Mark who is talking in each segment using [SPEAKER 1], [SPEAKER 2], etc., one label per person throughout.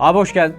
[SPEAKER 1] Abi hoş geldin.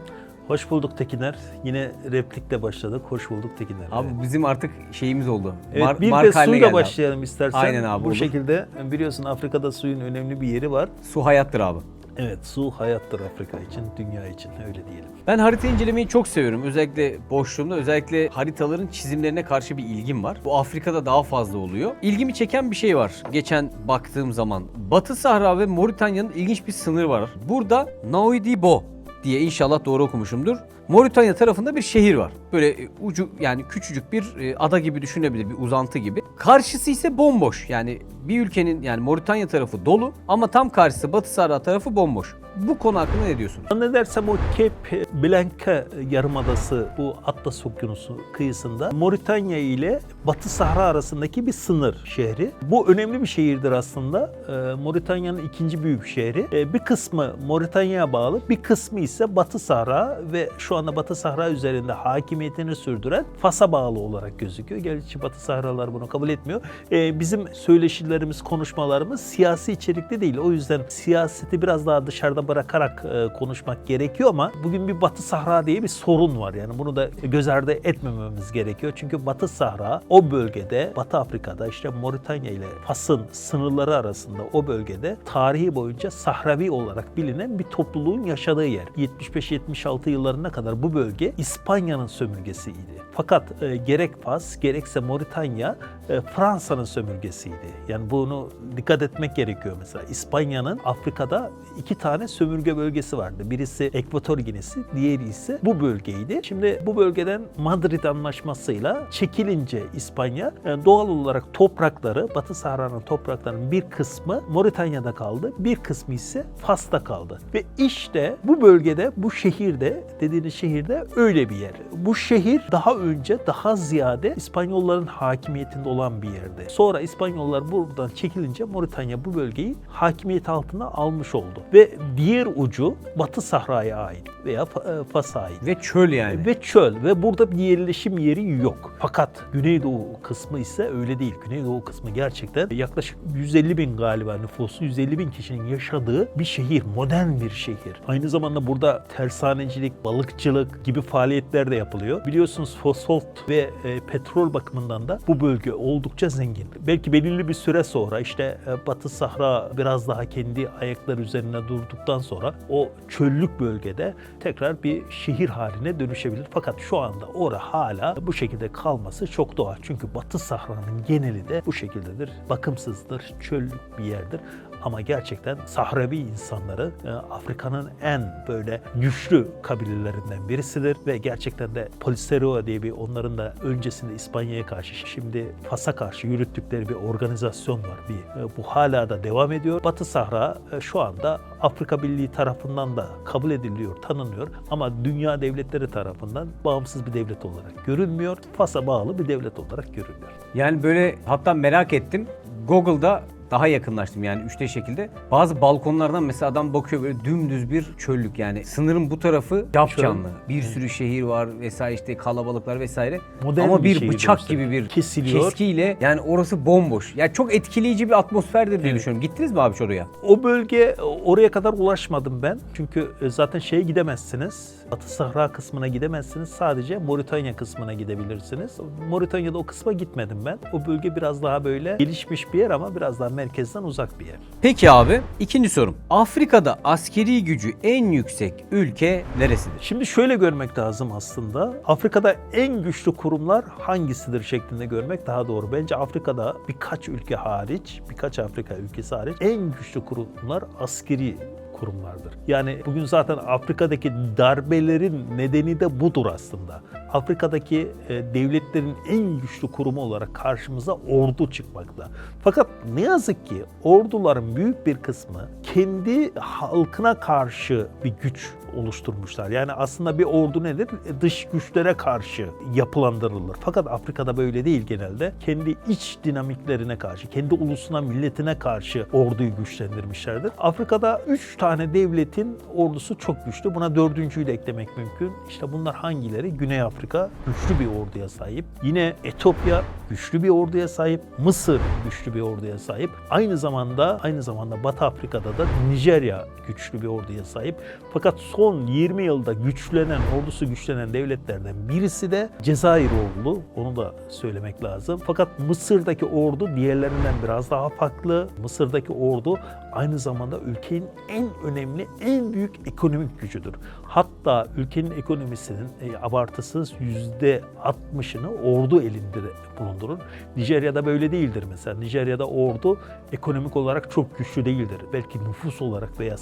[SPEAKER 2] Hoş bulduk Tekiner. Yine replikle başladık. Hoş bulduk Tekiner.
[SPEAKER 1] Abi
[SPEAKER 2] Evet.
[SPEAKER 1] bizim artık şeyimiz oldu.
[SPEAKER 2] Evet,
[SPEAKER 1] Mar-
[SPEAKER 2] bir de suyla
[SPEAKER 1] geldi abi.
[SPEAKER 2] başlayalım istersen.
[SPEAKER 1] Aynen abi,
[SPEAKER 2] Bu
[SPEAKER 1] olur.
[SPEAKER 2] şekilde biliyorsun Afrika'da suyun önemli bir yeri var.
[SPEAKER 1] Su hayattır abi.
[SPEAKER 2] Evet su hayattır Afrika için, dünya için öyle diyelim.
[SPEAKER 1] Ben harita incelemeyi çok seviyorum. Özellikle boşluğumda özellikle haritaların çizimlerine karşı bir ilgim var. Bu Afrika'da daha fazla oluyor. İlgimi çeken bir şey var. Geçen baktığım zaman Batı Sahra ve Moritanya'nın ilginç bir sınır var. Burada Naudibo diye inşallah doğru okumuşumdur. Moritanya tarafında bir şehir var. Böyle e, ucu yani küçücük bir e, ada gibi düşünebilir bir uzantı gibi. Karşısı ise bomboş. Yani bir ülkenin yani Moritanya tarafı dolu ama tam karşısı Batı Sahra tarafı bomboş. Bu konu hakkında ne diyorsun?
[SPEAKER 2] Zannedersem o Cape Blanca yarımadası bu Atlas Okyanusu kıyısında Moritanya ile Batı Sahra arasındaki bir sınır şehri. Bu önemli bir şehirdir aslında. Ee, Moritanya'nın ikinci büyük şehri. Bir kısmı Moritanya'ya bağlı, bir kısmı ise Batı Sahra ve şu anda Batı Sahra üzerinde hakimiyetini sürdüren Fas'a bağlı olarak gözüküyor. Gerçi Batı Sahralar bunu kabul etmiyor. Ee, bizim söyleşilerimiz, konuşmalarımız siyasi içerikli değil. O yüzden siyaseti biraz daha dışarıda bırakarak e, konuşmak gerekiyor ama bugün bir Batı Sahra diye bir sorun var. Yani bunu da göz ardı etmememiz gerekiyor. Çünkü Batı Sahra o bölgede, Batı Afrika'da işte Moritanya ile Fas'ın sınırları arasında o bölgede tarihi boyunca Sahravi olarak bilinen bir topluluğun yaşadığı yer. 75-76 yıllarına kadar bu bölge İspanya'nın sömürgesiydi. Fakat e, gerek Fas gerekse Moritanya e, Fransa'nın sömürgesiydi. Yani bunu dikkat etmek gerekiyor mesela. İspanya'nın Afrika'da iki tane sömürge bölgesi vardı. Birisi Ekvator Ginesi, diğeri ise bu bölgeydi. Şimdi bu bölgeden Madrid Anlaşması'yla çekilince İspanya e, doğal olarak toprakları, Batı Sahra'nın topraklarının bir kısmı Moritanya'da kaldı, bir kısmı ise Fas'ta kaldı. Ve işte bu bölgede, bu şehirde, dediğiniz şehirde öyle bir yer. Bu şehir daha önce daha ziyade İspanyolların hakimiyetinde olan bir yerde. Sonra İspanyollar buradan çekilince Moritanya bu bölgeyi hakimiyet altına almış oldu. Ve diğer ucu Batı Sahra'ya ait veya e, Fas'a ait.
[SPEAKER 1] Ve çöl yani.
[SPEAKER 2] Ve çöl ve burada bir yerleşim yeri yok. Fakat Güneydoğu kısmı ise öyle değil. Güneydoğu kısmı gerçekten yaklaşık 150 bin galiba nüfusu 150 bin kişinin yaşadığı bir şehir. Modern bir şehir. Aynı zamanda burada tersanecilik, balıkçılık gibi faaliyetler de yapılıyor. Biliyorsunuz fosfat ve e, petrol bakımından da bu bölge oldukça zengin. Belki belirli bir süre sonra işte e, Batı Sahra biraz daha kendi ayakları üzerine durduktan sonra o çöllük bölgede tekrar bir şehir haline dönüşebilir. Fakat şu anda ora hala bu şekilde kalması çok doğal. Çünkü Batı Sahra'nın geneli de bu şekildedir. Bakımsızdır, çöllük bir yerdir. Ama gerçekten Sahravi insanları e, Afrika'nın en böyle güçlü kabilelerinden birisidir ve gerçekten de Polisario diye bir onların da öncesinde İspanya'ya karşı şimdi Fas'a karşı yürüttükleri bir organizasyon var. Bir e, bu hala da devam ediyor. Batı Sahra e, şu anda Afrika Birliği tarafından da kabul ediliyor, tanınıyor ama dünya devletleri tarafından bağımsız bir devlet olarak görülmüyor. Fas'a bağlı bir devlet olarak görülüyor.
[SPEAKER 1] Yani böyle hatta merak ettim. Google'da daha yakınlaştım yani 3D şekilde. Bazı balkonlardan mesela adam bakıyor böyle dümdüz bir çöllük yani. Sınırın bu tarafı canlı. Bir sürü şehir var vesaire işte kalabalıklar vesaire.
[SPEAKER 2] Modern
[SPEAKER 1] Ama
[SPEAKER 2] bir
[SPEAKER 1] bir, bıçak
[SPEAKER 2] burası.
[SPEAKER 1] gibi bir
[SPEAKER 2] Kesiliyor.
[SPEAKER 1] keskiyle yani orası bomboş. Ya çok etkileyici bir atmosferdir diye düşünüyorum. Gittiniz mi abi oraya?
[SPEAKER 2] O bölge oraya kadar ulaşmadım ben. Çünkü e, zaten şeye gidemezsiniz. Batı Sahra kısmına gidemezsiniz. Sadece Moritanya kısmına gidebilirsiniz. Moritanya'da o kısma gitmedim ben. O bölge biraz daha böyle gelişmiş bir yer ama biraz daha merkezden uzak bir yer.
[SPEAKER 1] Peki abi ikinci sorum. Afrika'da askeri gücü en yüksek ülke neresidir?
[SPEAKER 2] Şimdi şöyle görmek lazım aslında. Afrika'da en güçlü kurumlar hangisidir şeklinde görmek daha doğru. Bence Afrika'da birkaç ülke hariç, birkaç Afrika ülkesi hariç en güçlü kurumlar askeri kurumlardır. Yani bugün zaten Afrika'daki darbelerin nedeni de budur aslında. Afrika'daki e, devletlerin en güçlü kurumu olarak karşımıza ordu çıkmakta. Fakat ne yazık ki orduların büyük bir kısmı kendi halkına karşı bir güç oluşturmuşlar. Yani aslında bir ordu nedir? E, Dış güçlere karşı yapılandırılır. Fakat Afrika'da böyle değil genelde. Kendi iç dinamiklerine karşı, kendi ulusuna, milletine karşı orduyu güçlendirmişlerdir. Afrika'da 3 tane devletin ordusu çok güçlü. Buna dördüncüyü de eklemek mümkün. İşte bunlar hangileri? Güney Afrika güçlü bir orduya sahip. Yine Etiyopya güçlü bir orduya sahip. Mısır güçlü bir orduya sahip. Aynı zamanda aynı zamanda Batı Afrika'da da Nijerya güçlü bir orduya sahip. Fakat son 20 yılda güçlenen, ordusu güçlenen devletlerden birisi de Cezayir ordu. Onu da söylemek lazım. Fakat Mısır'daki ordu diğerlerinden biraz daha farklı. Mısır'daki ordu aynı zamanda ülkenin en önemli, en büyük ekonomik gücüdür. Hatta ülkenin ekonomisinin e, abartısız %60'ını ordu elinde bulundurur. Nijerya'da böyle değildir mesela. Nijerya'da ordu ekonomik olarak çok güçlü değildir. Belki nüfus olarak veya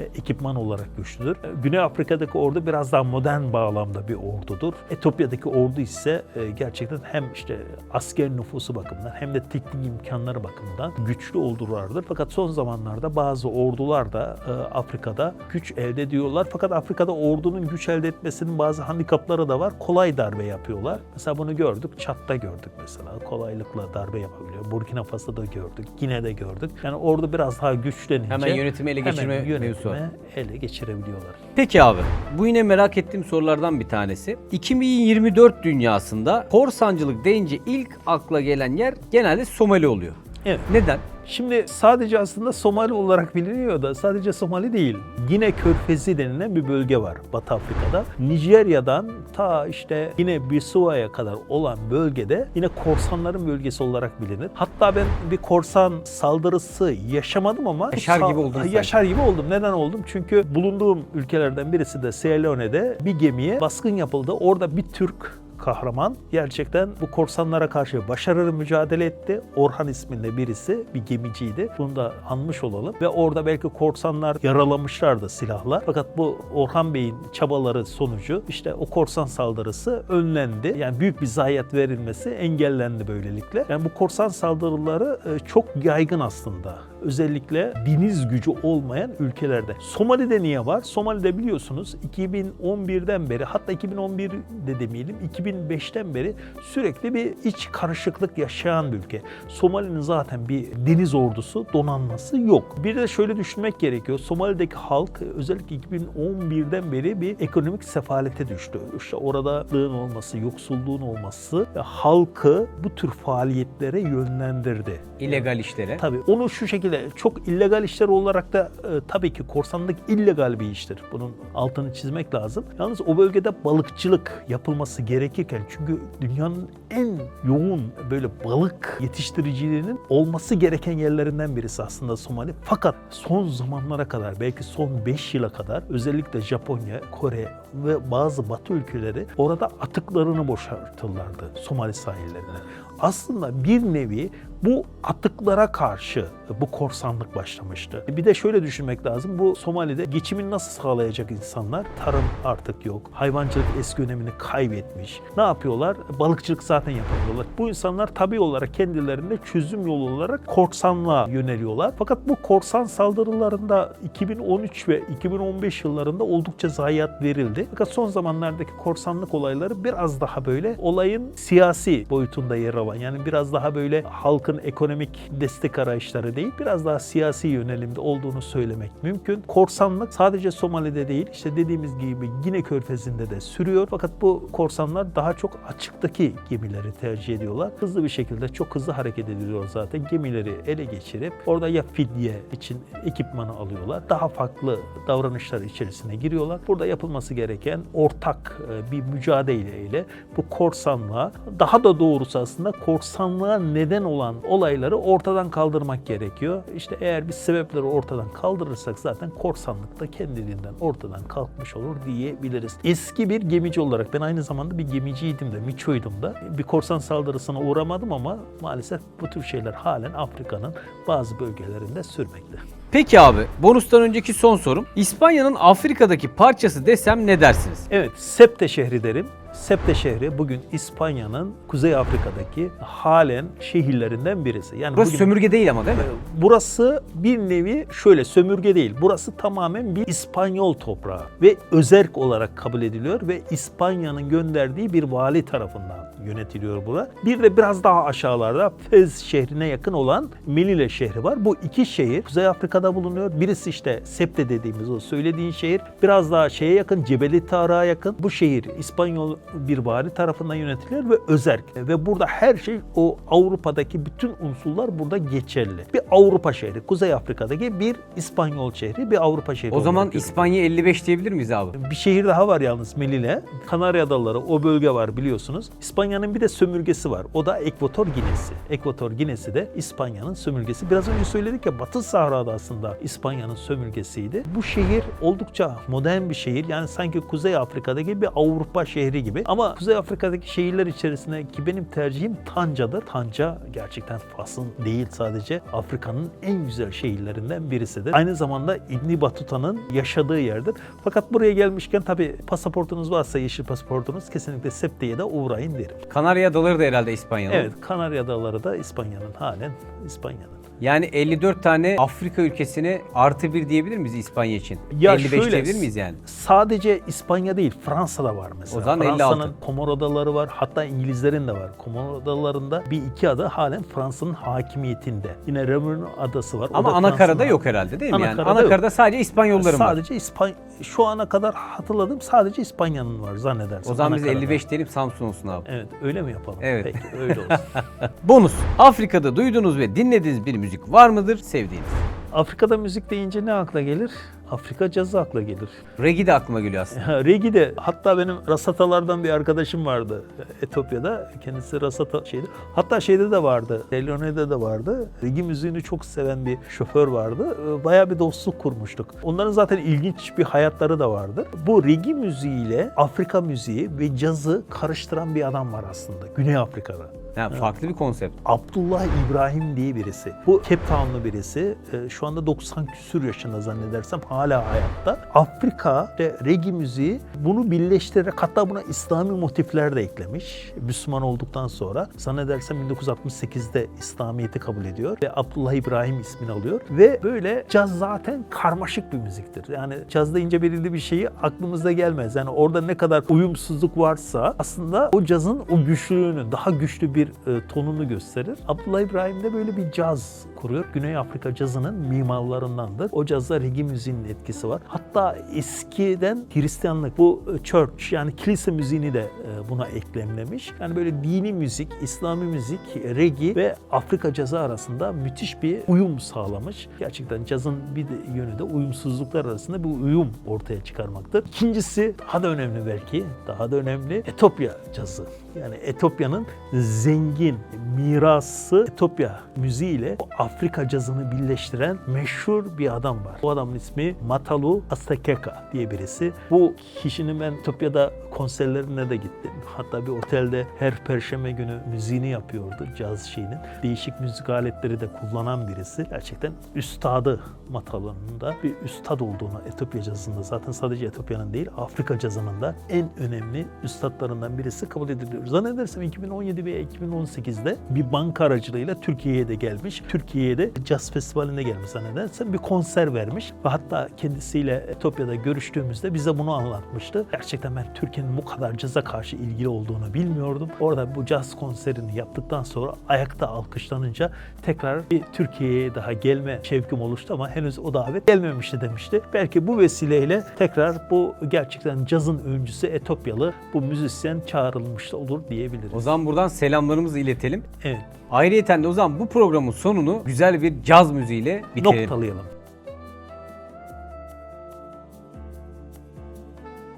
[SPEAKER 2] ekipman olarak güçlüdür. E, Güney Afrika'daki ordu biraz daha modern bağlamda bir ordudur. Etiyopya'daki ordu ise e, gerçekten hem işte asker nüfusu bakımından hem de teknik imkanları bakımından güçlü ordulardır. Fakat son zamanlarda bazı ordular da e, Afrika'da güç elde ediyorlar. Fakat Afrika'da ordunun güç elde etmesinin bazı handikapları da var. Kolay darbe yapıyorlar. Mesela bunu gördük. Çat'ta gördük mesela. Kolaylıkla darbe yapabiliyor. Burkina Faso'da gördük. Gine'de gördük. Yani ordu biraz daha güçlenince
[SPEAKER 1] Hemen yönetimi ele geçirme
[SPEAKER 2] hemen
[SPEAKER 1] mevzusu
[SPEAKER 2] yönetimi ele geçirebiliyorlar.
[SPEAKER 1] Peki abi, bu yine merak ettiğim sorulardan bir tanesi. 2024 dünyasında korsancılık deyince ilk akla gelen yer genelde Somali oluyor.
[SPEAKER 2] Evet.
[SPEAKER 1] Neden?
[SPEAKER 2] Şimdi sadece aslında Somali olarak biliniyor da sadece Somali değil. Gine Körfezi denilen bir bölge var Batı Afrika'da. Nijerya'dan ta işte yine Bissau'ya kadar olan bölgede yine korsanların bölgesi olarak bilinir. Hatta ben bir korsan saldırısı yaşamadım ama
[SPEAKER 1] Yaşar gibi sanki.
[SPEAKER 2] Yaşar gibi oldum. Neden oldum? Çünkü bulunduğum ülkelerden birisi de Sierra Leone'de bir gemiye baskın yapıldı. Orada bir Türk kahraman gerçekten bu korsanlara karşı başarılı mücadele etti. Orhan isminde birisi bir gemiciydi. Bunu da anmış olalım. Ve orada belki korsanlar yaralamışlardı silahla. Fakat bu Orhan Bey'in çabaları sonucu işte o korsan saldırısı önlendi. Yani büyük bir zayiat verilmesi engellendi böylelikle. Yani bu korsan saldırıları e, çok yaygın aslında. Özellikle deniz gücü olmayan ülkelerde. Somali'de niye var? Somali'de biliyorsunuz 2011'den beri hatta 2011 de demeyelim 2005'ten beri sürekli bir iç karışıklık yaşayan bir ülke. Somali'nin zaten bir deniz ordusu donanması yok. Bir de şöyle düşünmek gerekiyor. Somali'deki halk özellikle 2011'den beri bir ekonomik sefalete düştü. İşte orada lığın olması, yoksulluğun olması ve halkı bu tür faaliyetlere yönlendirdi.
[SPEAKER 1] İllegal işlere.
[SPEAKER 2] Tabii onu şu şekilde çok illegal işler olarak da e, tabii ki korsanlık illegal bir iştir. Bunun altını çizmek lazım. Yalnız o bölgede balıkçılık yapılması gerekirken çünkü dünyanın en yoğun böyle balık yetiştiriciliğinin olması gereken yerlerinden birisi aslında Somali. Fakat son zamanlara kadar belki son 5 yıla kadar özellikle Japonya, Kore ve bazı batı ülkeleri orada atıklarını boşaltırlardı Somali sahillerine. Aslında bir nevi bu atıklara karşı bu korsanlık başlamıştı. Bir de şöyle düşünmek lazım. Bu Somali'de geçimini nasıl sağlayacak insanlar? Tarım artık yok. Hayvancılık eski önemini kaybetmiş. Ne yapıyorlar? Balıkçılık zaten yapamıyorlar. Bu insanlar tabii olarak kendilerinde çözüm yolu olarak korsanlığa yöneliyorlar. Fakat bu korsan saldırılarında 2013 ve 2015 yıllarında oldukça zayiat verildi. Fakat son zamanlardaki korsanlık olayları biraz daha böyle olayın siyasi boyutunda yer alan yani biraz daha böyle halkın ekonomik destek arayışları değil biraz daha siyasi yönelimde olduğunu söylemek mümkün. Korsanlık sadece Somali'de değil işte dediğimiz gibi Gine Körfezi'nde de sürüyor. Fakat bu korsanlar daha çok açıktaki gemileri tercih ediyorlar. Hızlı bir şekilde çok hızlı hareket ediliyor zaten. Gemileri ele geçirip orada ya fidye için ekipmanı alıyorlar. Daha farklı davranışlar içerisine giriyorlar. Burada yapılması gereken ortak e, bir mücadele ile bu korsanlığa daha da doğrusu aslında korsanlığa neden olan olayları ortadan kaldırmak gerekiyor. İşte eğer biz sebepleri ortadan kaldırırsak zaten korsanlık da kendiliğinden ortadan kalkmış olur diyebiliriz. Eski bir gemici olarak ben aynı zamanda bir gemiciydim de, miçoydum da. Bir korsan saldırısına uğramadım ama maalesef bu tür şeyler halen Afrika'nın bazı bölgelerinde sürmekte.
[SPEAKER 1] Peki abi, bonustan önceki son sorum. İspanya'nın Afrika'daki parçası desem ne dersiniz?
[SPEAKER 2] Evet, Septe şehri derim. Septe şehri bugün İspanya'nın Kuzey Afrika'daki halen şehirlerinden birisi. Yani
[SPEAKER 1] Burası
[SPEAKER 2] bugün-
[SPEAKER 1] sömürge değil ama değil mi?
[SPEAKER 2] Burası bir nevi şöyle sömürge değil. Burası tamamen bir İspanyol toprağı ve özerk olarak kabul ediliyor ve İspanya'nın gönderdiği bir vali tarafından yönetiliyor bura. Bir de biraz daha aşağılarda Fez şehrine yakın olan Melille şehri var. Bu iki şehir Kuzey Afrika'da bulunuyor. Birisi işte Septe dediğimiz o söylediğin şehir. Biraz daha şeye yakın, Cebeli Tarık'a yakın. Bu şehir İspanyol bir vali tarafından yönetiliyor ve özerk. Ve burada her şey o Avrupa'daki bütün unsurlar burada geçerli. Bir Avrupa şehri, Kuzey Afrika'daki bir İspanyol şehri, bir Avrupa şehri.
[SPEAKER 1] O zaman
[SPEAKER 2] görülüyor.
[SPEAKER 1] İspanya 55 diyebilir miyiz abi?
[SPEAKER 2] Bir şehir daha var yalnız Melille. Kanarya Adaları o bölge var biliyorsunuz. İspanya'nın bir de sömürgesi var. O da Ekvator Ginesi. Ekvator Ginesi de İspanya'nın sömürgesi. Biraz önce söyledik ya Batı Sahra'da aslında İspanya'nın sömürgesiydi. Bu şehir oldukça modern bir şehir. Yani sanki Kuzey Afrika'daki bir Avrupa şehri gibi. Ama Kuzey Afrika'daki şehirler içerisinde ki benim tercihim Tanca'dır. Tanca gerçekten Fas'ın değil sadece Afrika'nın en güzel şehirlerinden birisidir. Aynı zamanda İbni Batuta'nın yaşadığı yerdir. Fakat buraya gelmişken tabii pasaportunuz varsa yeşil pasaportunuz kesinlikle Septe'ye de uğrayın derim.
[SPEAKER 1] Kanarya Adaları da herhalde İspanya'nın.
[SPEAKER 2] Evet Kanarya Adaları da İspanya'nın halen İspanya'nın.
[SPEAKER 1] Yani 54 tane Afrika ülkesine artı bir diyebilir miyiz İspanya için?
[SPEAKER 2] Ya
[SPEAKER 1] 55
[SPEAKER 2] şöyle,
[SPEAKER 1] diyebilir miyiz yani?
[SPEAKER 2] Sadece İspanya değil Fransa'da var mesela.
[SPEAKER 1] O zaman
[SPEAKER 2] Fransa'nın
[SPEAKER 1] 56.
[SPEAKER 2] Komor Adaları var hatta İngilizlerin de var. Komor Adalarında bir iki ada halen Fransa'nın hakimiyetinde. Yine Reunion Adası var.
[SPEAKER 1] Ama
[SPEAKER 2] da
[SPEAKER 1] anakarada yok herhalde değil mi? yani
[SPEAKER 2] Anakarada yok.
[SPEAKER 1] anakarada sadece İspanyolların var.
[SPEAKER 2] Sadece İspanya şu ana kadar hatırladım sadece İspanya'nın var zannedersem.
[SPEAKER 1] O zaman biz
[SPEAKER 2] anakarada.
[SPEAKER 1] 55 diyelim Samsun olsun abi.
[SPEAKER 2] Evet öyle mi yapalım?
[SPEAKER 1] Evet.
[SPEAKER 2] Peki öyle olsun.
[SPEAKER 1] Bonus. Afrika'da duyduğunuz ve dinlediğiniz bir müzik var mıdır sevdiğiniz?
[SPEAKER 2] Afrika'da müzik deyince ne akla gelir? Afrika cazı akla gelir.
[SPEAKER 1] Reggae de aklıma geliyor aslında.
[SPEAKER 2] Regi de hatta benim rasatalardan bir arkadaşım vardı Etiyopya'da. Kendisi rasata şeydi. Hatta şeyde de vardı. Leone'de de vardı. Regi müziğini çok seven bir şoför vardı. Ee, Bayağı bir dostluk kurmuştuk. Onların zaten ilginç bir hayatları da vardı. Bu regi müziğiyle Afrika müziği ve cazı karıştıran bir adam var aslında Güney Afrika'da.
[SPEAKER 1] Yani farklı bir konsept.
[SPEAKER 2] Abdullah İbrahim diye birisi. Bu Cape Town'lu birisi. Ee, Şu anda 90 küsür yaşında zannedersem hala hayatta. Afrika ve reggae müziği bunu birleştirerek hatta buna İslami motifler de eklemiş. Müslüman olduktan sonra zannedersem 1968'de İslamiyet'i kabul ediyor ve Abdullah İbrahim ismini alıyor ve böyle caz zaten karmaşık bir müziktir. Yani caz deyince belirli bir şeyi aklımızda gelmez. Yani orada ne kadar uyumsuzluk varsa aslında o cazın o güçlülüğünü, daha güçlü bir e, tonunu gösterir. Abdullah İbrahim de böyle bir caz kuruyor. Güney Afrika cazının mimarlarındandır. O cazda reggae müziğinin etkisi var. Hatta eskiden Hristiyanlık bu e, church yani kilise müziğini de e, buna eklemlemiş. Yani böyle dini müzik, İslami müzik, reggae ve Afrika cazı arasında müthiş bir uyum sağlamış. Gerçekten cazın bir yönü de uyumsuzluklar arasında bir uyum ortaya çıkarmaktır. İkincisi daha da önemli belki, daha da önemli Etopya cazı. Yani Etopya'nın zengin mirası Etopya müziğiyle Afrika cazını birleştiren meşhur bir adam var. Bu adamın ismi Matalu Astakeka diye birisi. Bu kişinin ben Etopya'da konserlerine de gittim. Hatta bir otelde her perşembe günü müziğini yapıyordu caz şeyinin. Değişik müzik aletleri de kullanan birisi. Gerçekten üstadı Matalu'nun da bir üstad olduğunu Etopya cazında zaten sadece Etopya'nın değil Afrika cazının da en önemli üstadlarından birisi kabul ediliyor. Zannedersem 2017 veya 2018'de bir banka aracılığıyla Türkiye'ye de gelmiş. Türkiye'ye de caz festivalinde gelmiş zannedersem bir konser vermiş ve hatta kendisiyle Etopya'da görüştüğümüzde bize bunu anlatmıştı. Gerçekten ben Türkiye'nin bu kadar caza karşı ilgili olduğunu bilmiyordum. Orada bu caz konserini yaptıktan sonra ayakta alkışlanınca tekrar bir Türkiye'ye daha gelme şevkim oluştu ama henüz o davet gelmemişti demişti. Belki bu vesileyle tekrar bu gerçekten cazın öncüsü Etopyalı bu müzisyen çağrılmış da olur diyebiliriz.
[SPEAKER 1] O zaman buradan selamlarımızı iletelim.
[SPEAKER 2] Evet,
[SPEAKER 1] Ayrıyeten de o zaman bu programın sonunu güzel bir caz müziğiyle bitirelim.
[SPEAKER 2] noktalayalım.